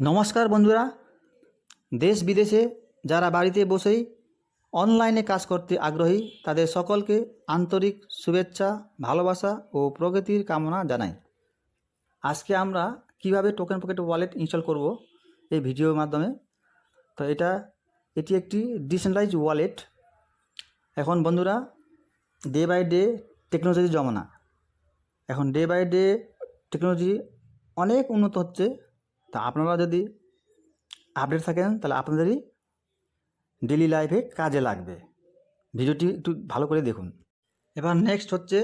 নমস্কার বন্ধুরা। দেশ বিদেশে যারা বাড়িতে বসেই অনলাইনে কাজ করতে আগ্রহী, তাদের সকলকে আন্তরিক শুভেচ্ছা, ভালোবাসা ও প্রগতির কামনা জানাই। আজকে আমরা কীভাবে টোকেন পকেট ওয়ালেট ইনস্টল করব এই ভিডিওর মাধ্যমে? তো এটা, এটি একটি ডিসেন্ট্রালাইজ ওয়ালেট এখন বন্ধুরা ডে বাই ডে টেকনোলজির জমানা। এখন ডে বাই ডে টেকনোলজি অনেক উন্নত হচ্ছে। তা আপনারা যদি আপডেট থাকেন, তাহলে আপনাদেরই ডেলি লাইফে কাজে লাগবে। ভিডিওটি একটু ভালো করে দেখুন। এবার নেক্সট হচ্ছে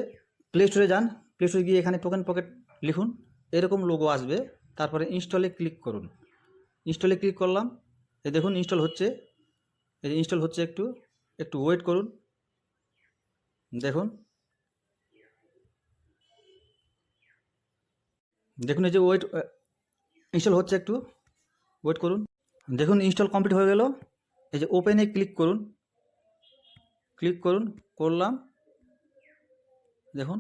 প্লে স্টোরে যান। প্লে স্টোরে গিয়ে এখানে টোকেন পকেট লিখুন। এরকম লোগো আসবে। তারপরে ইনস্টলে ক্লিক করুন। ইনস্টলে ক্লিক করলাম। এই দেখুন ইনস্টল হচ্ছে। এই যে ইনস্টল হচ্ছে একটু। একটু ওয়েট করুন। দেখুন। দেখুন, এই যে ওয়েট ইনস্টল হচ্ছে একটু। ওয়েট করুন। দেখুন, ইনস্টল কমপ্লিট হয়ে গেল। এই যে ওপেনে ক্লিক করুন। ক্লিক করুন, করলাম। দেখুন।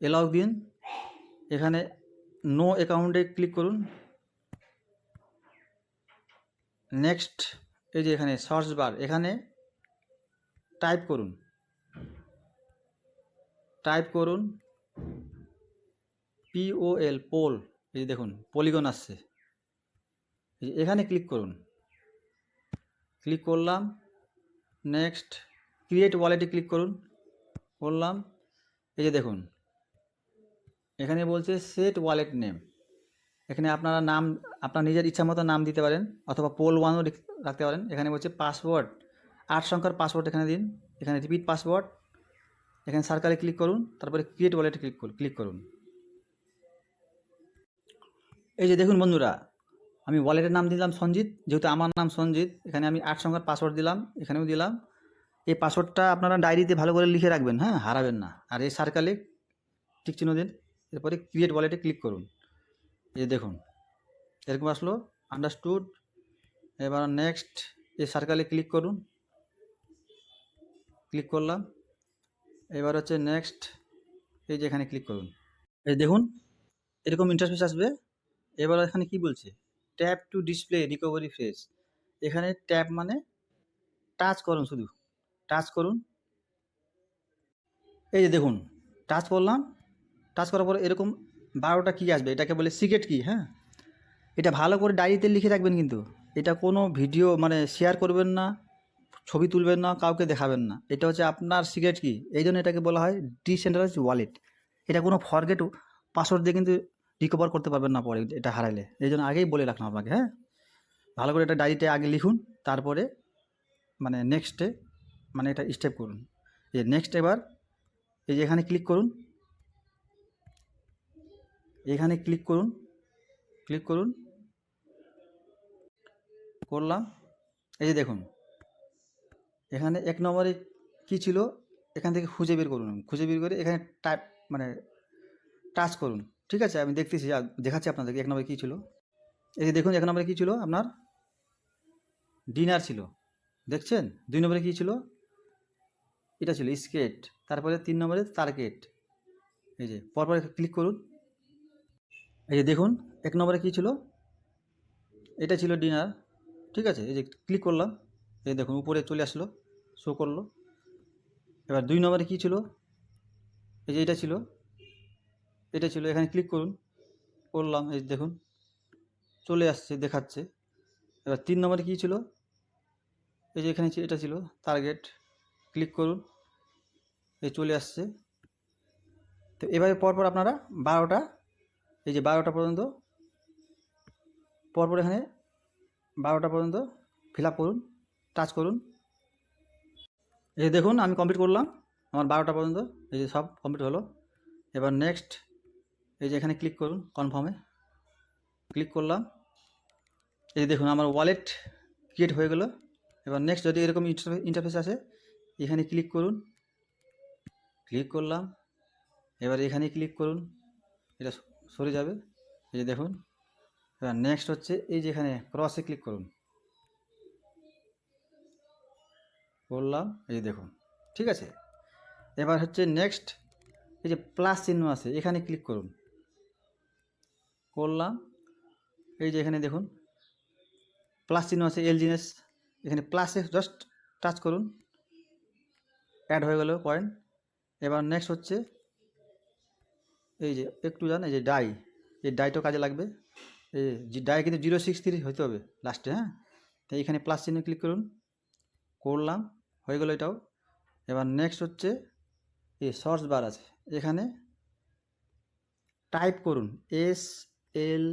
এলাও দিন এখানে নো অ্যাকাউন্টে ক্লিক করুন। নেক্সট এই যে এখানে সার্চ বার এখানে টাইপ করুন। টাইপ করুন। পিওএল পোল এই যে দেখুন পলিগন আসছে। এই এখানে ক্লিক করুন। ক্লিক করলাম নেক্সট ক্রিয়েট ওয়ালেটে ক্লিক করুন। করলাম, এই যে দেখুন, এখানে বলছে সেট ওয়ালেট নেম এখানে আপনারা নাম, আপনার নিজের ইচ্ছা মতো নাম দিতে পারেন, অথবা পোল ওয়ানও রাখতে পারেন। এখানে বলছে পাসওয়ার্ড আট সংখ্যার পাসওয়ার্ড এখানে দিন। এখানে রিপিট পাসওয়ার্ড এখানে সার্কেলে ক্লিক করুন। তারপরে ক্রিয়েট ওয়ালেটে ক্লিক করুন ক্লিক করুন। এই যে দেখুন বন্ধুরা, আমি ওয়ালেটের নাম দিলাম সঞ্জিত, যেহেতু আমার নাম সঞ্জিত, এখানে আমি আট সংখ্যার পাসওয়ার্ড দিলাম, এখানেও দিলাম। এই পাসওয়ার্ডটা আপনারা ডায়েরিতে ভালো করে লিখে রাখবেন হ্যাঁ? হারাবেন না। আর এই সার্কালে ঠিক চিহ্ন দিন, এরপরে ক্রিয়েট ওয়ালেটে ক্লিক করুন। এই যে দেখুন, এরকম আসলো আন্ডারস্টুড এবার নেক্সট এই সার্কালে ক্লিক করুন। ক্লিক করলাম, এবার হচ্ছে নেক্সট এই যে এখানে ক্লিক করুন। এই দেখুন, এরকম ইন্টারফেস আসবে। এবার এখানে কি বলছে? Tap to display recovery face এখানে ট্যাপ মানে টাচ করুন শুধু। টাচ করুন। এই যে দেখুন টাচ করলাম। টাচ করার পর এরকম বারোটা কী আসবে। এটাকে বলে সিক্রেট কি হ্যাঁ? এটা ভালো করে ডায়েরিতে লিখে রাখবেন কিন্তু। এটা কোনো ভিডিও মানে শেয়ার করবেন না, ছবি তুলবেন না, কাউকে দেখাবেন না। এটা হচ্ছে আপনার সিক্রেট কি এই জন্য এটাকে বলা হয় ডিসেন্ট্রালাইজ ওয়ালেট এটা কোনো ফরগেট পাসওয়ার্ড দিয়ে কিন্তু রিকভার করতে পারবেন না পরে এটা হারাইলে। এই জন্য আগেই বলে রাখলাম আপনাকে হ্যাঁ? ভালো করে এটা ডায়েরিতে আগে লিখুন, তারপরে মানে নেক্সটে মানে এটা স্টেপ করুন। এই নেক্সট এবার এই যে এখানে ক্লিক করুন, এখানে ক্লিক করুন ক্লিক করুন, করলাম, এই যে দেখুন, এখানে এক নম্বরে কী ছিল? এখান থেকে খুঁজে বের করুন, খুঁজে বের করে এখানে টাইপ মানে টাচ করুন। ঠিক আছে, আমি দেখতেছি। দেখাচ্ছি আপনাদেরকে, এক নম্বরে কী ছিল? এই যে দেখুন, এক নম্বরে কী ছিল আপনার? ডিনার ছিল। দেখছেন? দুই নম্বরে কী ছিল? এটা ছিল স্কেট তারপরে তিন নম্বরে টার্গেট এই যে, পরপর ক্লিক করুন। এই যে দেখুন, এক নম্বরে কী ছিল? এটা ছিল ডিনার ঠিক আছে, এই যে ক্লিক করলাম। এই দেখুন, উপরে চলে আসলো শো করল। এবার দুই নম্বরে কী ছিল? এই যে এটা ছিল এটা ছিল, এখানে ক্লিক করুন, করলাম, এই দেখুন, চলে আসছে, দেখাচ্ছে। এবার তিন নম্বরে কী ছিল? এই যে এখানে এটা ছিল টার্গেট ক্লিক করুন এই চলে আসছে। তো এভাবে পরপর আপনারা বারোটা, এই যে বারোটা পর্যন্ত, পরপর এখানে বারোটা পর্যন্ত ফিল করুন টাচ করুন। এই দেখুন, আমি কমপ্লিট করলাম, আমার বারোটা পর্যন্ত, এই যে সব কমপ্লিট হলো। এবার নেক্সট এই যে এখানে ক্লিক করুন কনফার্মে ক্লিক করলাম। এই দেখুন, আমার ওয়ালেট ক্রিয়েট হয়ে গেলো। এবার নেক্সট যদি এরকম ইন্টারফেস আসে, এখানে ক্লিক করুন। ক্লিক করলাম। এবার এখানে ক্লিক করুন। এটা সরে যাবে। এই যে দেখুন। এবার নেক্সট হচ্ছে, এই যে এখানে ক্রসে ক্লিক করুন। করলাম। এই যে দেখুন, ঠিক আছে? এবার হচ্ছে নেক্সট এই যে প্লাস চিহ্ন আছে, এখানে ক্লিক করুন। করলাম। এই যে এখানে দেখুন প্লাস চিহ্ন আছে এল জিএস এখানে প্লাসে জাস্ট টাচ করুন। অ্যাড হয়ে গেল পয়েন্ট এবার নেক্সট হচ্ছে এই যে একটু জান, এই যে ডাই এই ডাইটাও কাজে লাগবে। এই যে ডাই কিন্তু জিরো সিক্স থ্রি হতে হবে লাস্টে হ্যাঁ? তো এইখানে প্লাস চিহ্ন ক্লিক করুন। করলাম, হয়ে গেল এটাও। এবার নেক্সট হচ্ছে এই সর্চ বার আছে। এখানে টাইপ করুন S L,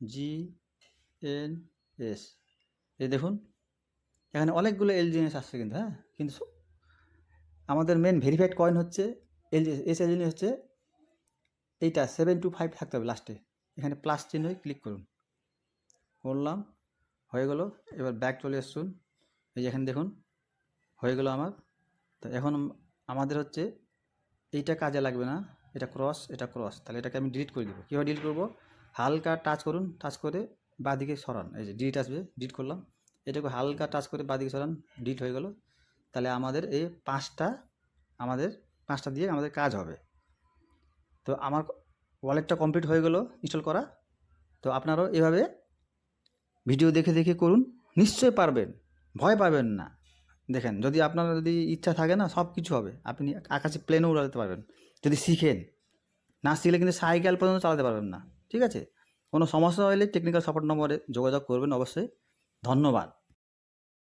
G, N, S. এই দেখুন, এখানে অনেকগুলো এল জিনিস আসছে কিন্তু হ্যাঁ? কিন্তু আমাদের মেন ভেরিফাইড কয়েন হচ্ছে এল জি এস। এল জিনিস হচ্ছে এইটা সেভেন টু ফাইভ থাকতে হবে লাস্টে এখানে প্লাস চিহ্নই ক্লিক করুন। করলাম, হয়ে গেল। এবার ব্যাক চলে আসুন এই যে এখানে দেখুন, হয়ে গেল আমার। তো এখন আমাদের হচ্ছে এইটা কাজে লাগবে না। এটা ক্রস এটা ক্রস তাহলে এটাকে আমি ডিলিট করে দেবো। কীভাবে ডিলিট করব? হালকা টাচ করুন টাচ করে বাঁদিকে সরান। এই যে ডিলিট আসবে ডিলিট করলাম। এটাকে হালকা টাচ করে বাঁদিকে সরান ডিলিট হয়ে গেল। তাহলে আমাদের এই পাঁচটা, আমাদের পাঁচটা দিয়ে আমাদের কাজ হবে। তো আমার ওয়ালেটটা কমপ্লিট হয়ে গেল ইনস্টল করা। তো আপনারাও এভাবে ভিডিও দেখে দেখে করুন। নিশ্চয় পারবেন। ভয় পাবেন না। দেখেন, যদি আপনার যদি ইচ্ছা থাকে না সব কিছু হবে। আপনি আকাশে প্লেনও উড়াতে পারবেন। যদি শিখেন, না শিখলে কিন্তু সাইকেল পর্যন্ত চালাতে পারবেন না, ঠিক আছে? কোনো সমস্যা হলে টেকনিক্যাল সাপোর্ট নম্বরে যোগাযোগ করবেন অবশ্যই। ধন্যবাদ।